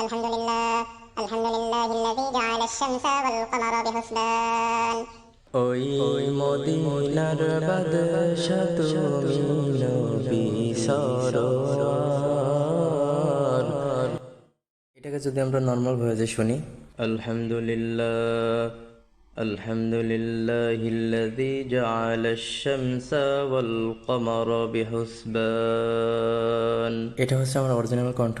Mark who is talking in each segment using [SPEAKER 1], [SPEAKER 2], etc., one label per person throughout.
[SPEAKER 1] الحمد لله الحمد لله الذي جعل الشمس والقمر بحسبان
[SPEAKER 2] ওই মদিনার বাদশা তুমি নবী সরোয়ার এটাকে যদি আমরা নর্মাল ভয়েসে শুনি আলহামদুলিল্লাহ আলহামদুলিল্লাহ الذي جعل الشمس والقمر بحسبان এটা হচ্ছে আমার অরিজিনাল কণ্ঠ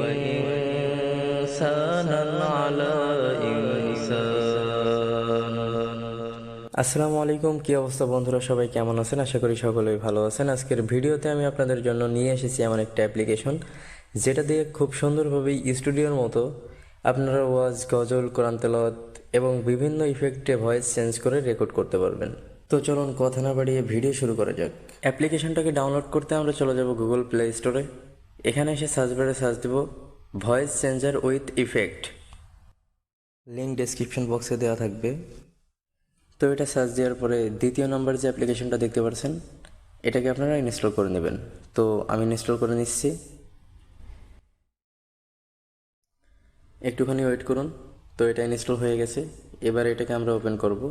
[SPEAKER 2] وإنسانا على إنسان আসসালামু আলাইকুম কি অবস্থা বন্ধুরা সবাই কেমন আছেন আশা করি সকলেই ভালো আছেন আজকের ভিডিওতে আমি আপনাদের জন্য নিয়ে এসেছি এমন একটা অ্যাপ্লিকেশন যেটা দিয়ে খুব সুন্দরভাবে স্টুডিওর মতো আপনারা ওয়াজ গজল কোরআন তেলাওয়াত এবং বিভিন্ন ইফেক্টে ভয়েস চেঞ্জ করে রেকর্ড করতে পারবেন তো চলুন কথা না বাড়িয়ে ভিডিও শুরু করা যাক অ্যাপ্লিকেশনটাকে ডাউনলোড করতে আমরা চলে যাব গুগল প্লে স্টোরে এখানে এসে সার্চ বারে search Dev voice changer with effect link description বক্সে দেওয়া থাকবে। তো এটা সার্চ দেওয়ার পরে দ্বিতীয় নম্বর যে অ্যাপ্লিকেশনটা দেখতে পাচ্ছেন এটাকে আপনারা ইনস্টল করে নেবেন। তো আমি ইনস্টল করে নিচ্ছি। একটুখানি ওয়েট করুন। তো এটা ইনস্টল হয়ে গেছে। এবার এটাকে আমরা ওপেন করব।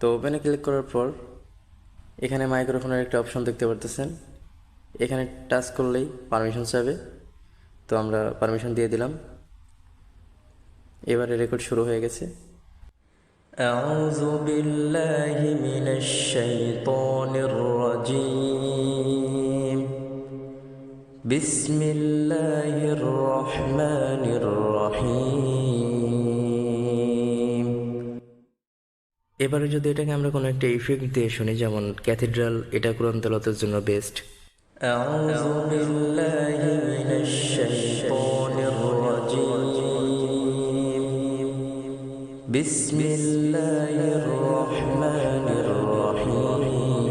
[SPEAKER 2] তো ওপেনে ক্লিক করার পর এখানে মাইক্রোফোনের একটা অপশন দেখতে পারতেছেন। এখানে টাচ করলেই পারমিশন চাবে তো আমরা পারমিশন দিয়ে দিলাম এবারে রেকর্ড শুরু হয়ে গেছে أعوذ بالله من الشيطان الرجيم بسم الله الرحمن الرحيم এবারে যদি এটাকে আমরা কোনো একটা ইফেক্ট দিয়ে শুনি যেমন ক্যাথিড্রাল এটা কোরআন তেলাতের জন্য বেস্ট أعوذ بالله من الشيطان الرجيم بسم الله الرحمن الرحيم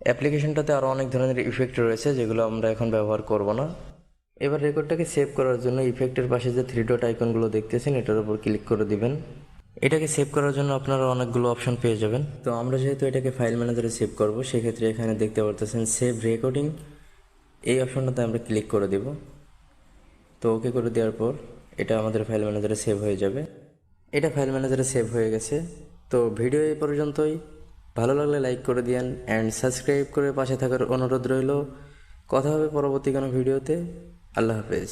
[SPEAKER 2] অ্যাপ্লিকেশনটাতে আরও অনেক ধরনের ইফেক্ট রয়েছে যেগুলো আমরা এখন ব্যবহার করব না এবার রেকর্ডটাকে সেভ করার জন্য ইফেক্টের পাশে যে থ্রি ডট আইকনগুলো দেখতেছেন এটার উপর ক্লিক করে দিবেন এটাকে সেভ করার জন্য আপনারা অনেকগুলো অপশন পেয়ে যাবেন। তো আমরা যেহেতু এটাকে ফাইল ম্যানেজারে সেভ করব, সেক্ষেত্রে এখানে দেখতে পারতেছেন সেভ রেকর্ডিং এই অপশনটাতে আমরা ক্লিক করে দেব। তো ওকে করে দেওয়ার পর এটা আমাদের ফাইল ম্যানেজারে সেভ হয়ে যাবে। এটা ফাইল ম্যানেজারে সেভ হয়ে গেছে। তো ভিডিও এই পর্যন্তই। ভালো লাগলে লাইক করে দিয়েন অ্যান্ড সাবস্ক্রাইব করে পাশে থাকার অনুরোধ রইল। কথা হবে পরবর্তী কোনো ভিডিওতে আল্লাহ হাফেজ।